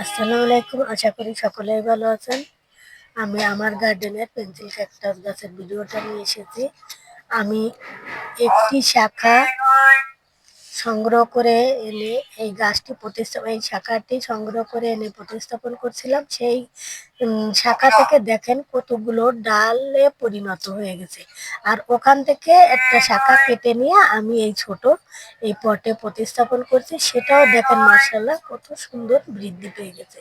আসসালামু আলাইকুম। আশা করি সকলেই ভালো আছেন। আমি আমার গার্ডেনের পেন্সিল ক্যাকটাস গাছের ভিডিওটা নিয়ে এসেছি। আমি একটি শাখা সংগ্রহ করে এনে এই গাছটি প্রতিস্থাপন এই শাখাটি সংগ্রহ করে এনে প্রতিস্থাপন করছিলাম। সেই শাখা থেকে দেখেন কতগুলো ডালে পরিণত হয়ে গেছে। আর ওখান থেকে একটা শাখা কেটে নিয়ে আমি এই ছোট এই পটে প্রতিস্থাপন করছি। সেটাও দেখেন মার্শাল্লাহ কত সুন্দর বৃদ্ধি পেয়ে গেছে।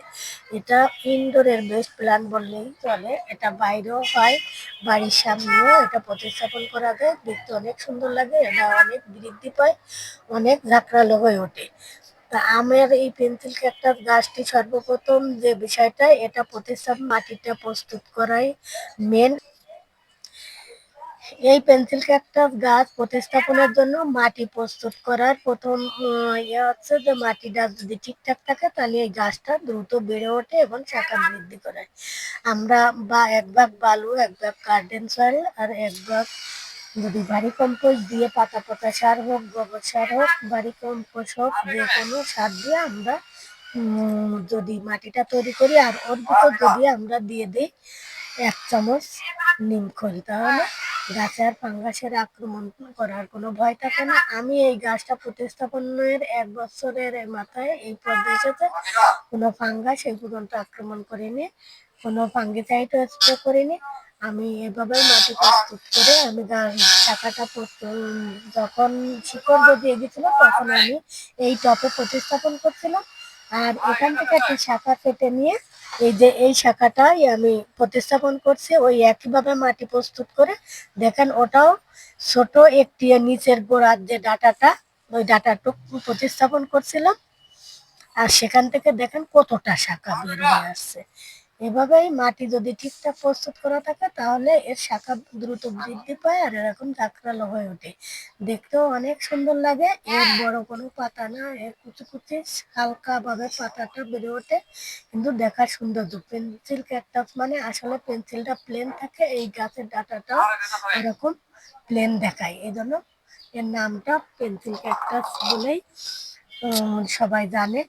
এটা ইনডোরের বেস্ট প্ল্যান বললেই চলে। এটা বাইরেও হয়। বাড়ির সামনেও এটা প্রতিস্থাপন করা যায়। দেখতে অনেক সুন্দর লাগে, এটা অনেক বৃদ্ধি পায়, অনেক ঝাঁকড়ালো হয়ে ওঠে। তা আমের এই পেন্সিল ক্যাকটাস গাছটি সর্বপ্রথম যে বিষয়টা এটা প্রতিস্থাপন মাটিটা প্রস্তুত করাই মেন এই পেন্সিল ক্যাকটাস গাছ প্রতিস্থাপনের জন্য মাটি প্রস্তুত করার প্রথম ইয়ে হচ্ছে যে মাটিটা যদি ঠিকঠাক থাকে তাহলে এই গাছটা দ্রুত বেড়ে ওঠে এবং শাখা বৃদ্ধি করে। আমরা বা এক ভাগ বালু, এক ভাগ গার্ডেন সয়েল আর এক ভাগ যদি বাড়ি কম্পোস্ট দিয়ে পাতা পাতা সার হোক, গোবর সার হোক বাড়ি কম্পোস্ট হোক, যে কোনো সার দিয়ে আমরা যদি মাটিটা তৈরি করি আর ওর ভিতর যদি আমরা দিয়ে দিই এক চামচ নিম খোল তাহলে গাছে আর ফাঙ্গাসের আক্রমণ করার কোনো ভয় থাকে না। আমি এই গাছটা প্রতিস্থাপনের এক বছরের মাথায় এই এসেছে কোনো ফাঙ্গাস এই পর্যন্ত আক্রমণ করিনি, কোনো ফাঙ্গিসাইডও স্প্রে করিনি। আমি এভাবে মাটি প্রস্তুত করে আমি শাখাটা যখন শিকড় দিয়ে গেছিল, তখন আমি এই টপে প্রতিস্থাপন করছিলাম। আর এখান থেকে একটি শাখা কেটে নিয়ে এই যে এই শাখাটাই আমি প্রতিস্থাপন করছি, ওই একইভাবে মাটি প্রস্তুত করে। দেখেন ওটাও ছোট একটি নিচের গোড়ার যে ডাটাটা, ওই ডাটাটুকু প্রতিস্থাপন করছিলাম। আর সেখান থেকে দেখেন কতটা শাখা বেরিয়ে আসছে। এভাবেই মাটি যদি ঠিকঠাক প্রস্তুত করা থাকে, তাহলে এর শাখা দ্রুত বৃদ্ধি পায় আর এরকম জাকরালো হয়ে ওঠে। দেখতেও অনেক সুন্দর লাগে। এর বড় কোনো পাতা না, এর কুচি কুচি হালকা ভাবে পাতাটা বেড়ে ওঠে, কিন্তু দেখার সৌন্দর্য। পেন্সিল ক্যাকটাস মানে আসলে পেন্সিলটা প্লেন থাকে, এই গাছের ডাটাটাও এরকম প্লেন দেখায়। এই জন্য এর নামটা পেন্সিল ক্যাকটাস বলেই সবাই জানে।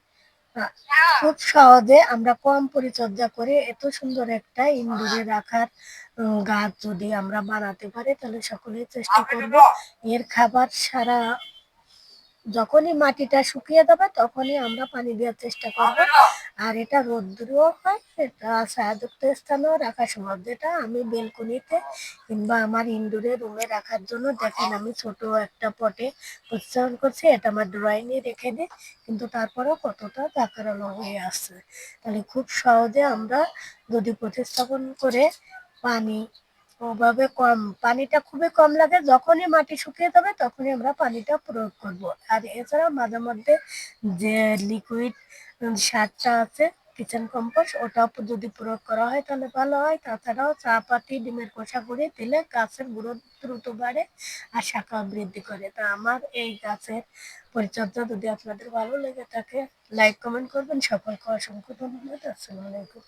খুব সহজে আমরা কম পরিচর্যা করে এত সুন্দর একটা ইন্দুরে রাখার গাছ যদি আমরা বানাতে পারি তাহলে সকলেই চেষ্টা করব এর খাবার সারা যখনই মাটিটা শুকিয়ে দেবে তখনই আমরা পানি দেওয়ার চেষ্টা করব। আর এটা রোদ্রও হয়, এটা ছায়াযুক্ত স্থানেও রাখা সম্ভব যেটা আমি বেলকনিতে কিংবা আমার ইনডোরে রুমে রাখার জন্য দেখেন, আমি ছোট একটা পটে প্রতিস্থাপন করছি, এটা আমার ড্রয়িংয়ে রেখে দিই, কিন্তু তারপরেও কতটা চাকারালো হয়ে আসছে। তাহলে খুব সহজে আমরা যদি প্রতিস্থাপন করে পানি ওভাবে কম, পানিটা খুবই কম লাগে, যখনই মাটি শুকিয়ে যাবে তখনই আমরা পানিটা প্রয়োগ করব। আর এছাড়া মাঝে মধ্যে যে লিকুইড সারটা আছে কিচেন কম্পোস্ট ওটাও যদি প্রয়োগ করা হয় তাহলে ভালো হয়। তাছাড়াও চা পাতি ডিমের কষা করে দিলে গাছের গ্রোথ দ্রুত বাড়ে আর শাখা বৃদ্ধি করে। তা আমার এই গাছের পরিচর্যা যদি আপনাদের ভালো লেগে থাকে লাইক কমেন্ট করবেন। সকলকে অসংখ্য ধন্যবাদ। আসসালামু আলাইকুম।